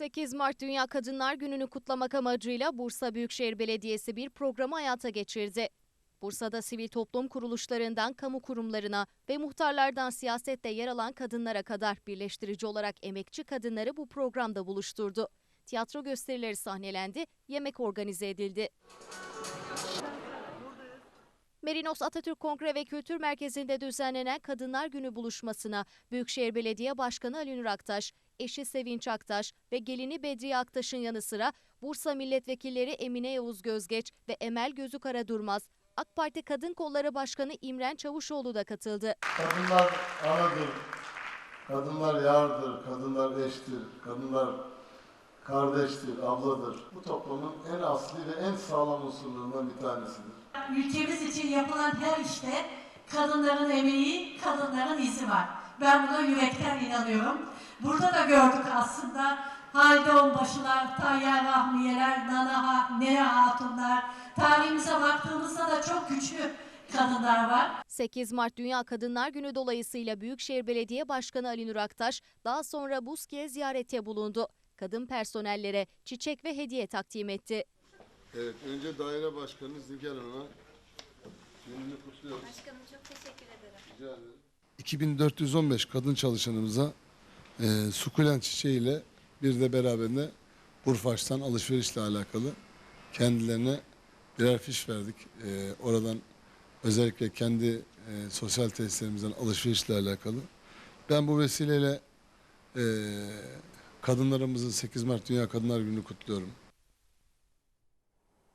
8 Mart Dünya Kadınlar Günü'nü kutlamak amacıyla Bursa Büyükşehir Belediyesi bir programı hayata geçirdi. Bursa'da sivil toplum kuruluşlarından kamu kurumlarına ve muhtarlardan siyasette yer alan kadınlara kadar birleştirici olarak emekçi kadınları bu programda buluşturdu. Tiyatro gösterileri sahnelendi, yemek organize edildi. Merinos Atatürk Kongre ve Kültür Merkezi'nde düzenlenen Kadınlar Günü buluşmasına Büyükşehir Belediye Başkanı Ali Nur Aktaş, eşi Sevinç Aktaş ve gelini Bedriye Aktaş'ın yanı sıra Bursa milletvekilleri Emine Yavuz Gözgeç ve Emel Gözükara Durmaz, AK Parti Kadın Kolları Başkanı İmren Çavuşoğlu da katıldı. Kadınlar anadır, kadınlar yardır, kadınlar eştir, kadınlar kardeştir, abladır. Bu toplumun en asli ve en sağlam unsurlarından bir tanesidir. Ülkemiz için yapılan her işte kadınların emeği, kadınların izi var. Ben buna yürekten inanıyorum. Burada da gördük aslında Halide Onbaşılar, Tayyar Rahmiyeler, Nana Nea Hatunlar. Tarihimize baktığımızda da çok güçlü kadınlar var. 8 Mart Dünya Kadınlar Günü dolayısıyla Büyükşehir Belediye Başkanı Ali Nur Aktaş daha sonra Buzki'ye ziyarette bulundu. Kadın personellere çiçek ve hediye takdim etti. Evet, önce daire başkanımız Nigar Hanım'a gününü kutluyoruz. Başkanım çok teşekkür ederim. Rica ederim. 2415 kadın çalışanımıza e, sukulent çiçeğiyle bir de beraberinde Urfaş'tan alışverişle alakalı kendilerine birer fiş verdik. E, oradan özellikle kendi e, sosyal tesislerimizden alışverişle alakalı. Ben bu vesileyle e, kadınlarımızın 8 Mart Dünya Kadınlar Günü'nü kutluyorum.